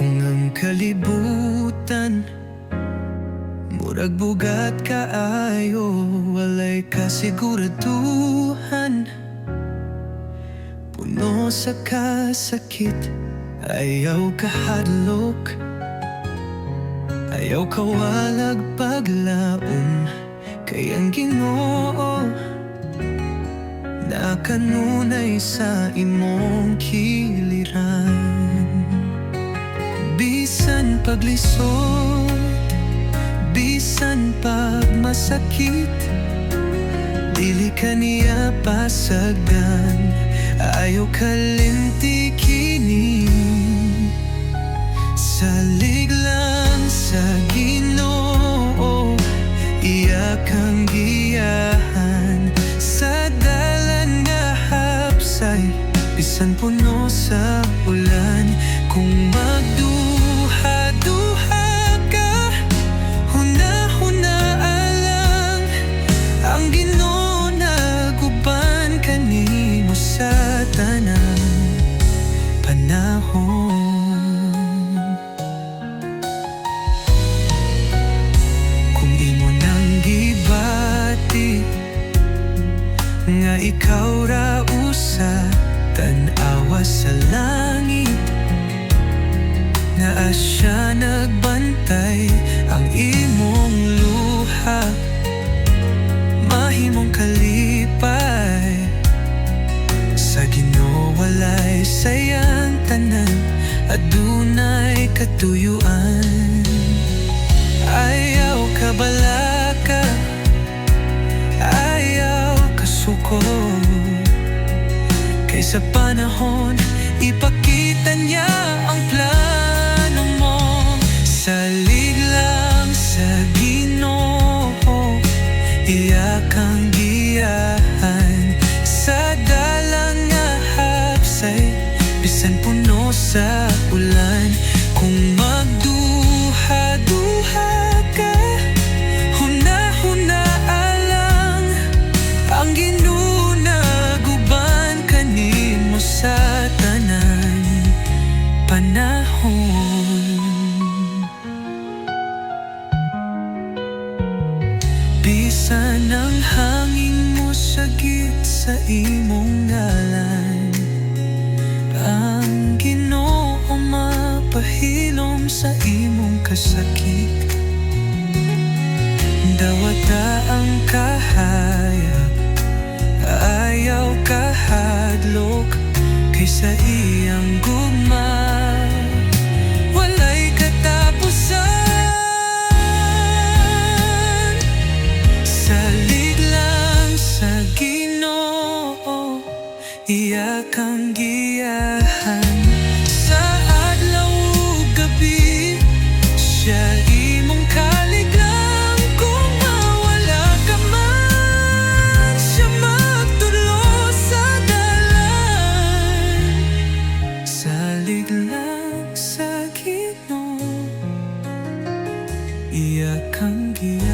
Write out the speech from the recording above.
Ang kalibutan Murag bugat kaayo Walay kasiguraduhan. Puno sa kasakit Ayaw kahadlok Ayaw kawalag paglaom Kay ang ginoo. Nakanunay sa imong kiliran paglisod Bisan pagmasakit Dili ka niya pasagdan Ayaw kalinti Nga ikaw ra usa Tanawa sa langit. Nga asya nagbantay Ang imong luha. Mahimong kalipay. Sa Ginoo walay sayang tanan Adunay katuyuan. Ayaw ka ka suko Kay sa panahon Ipakita niya ang plano sa imong kasakit. Dawata ang kahayag Ayaw kahadlok Kaysa iyang gumag Iyak ang gila 한 길.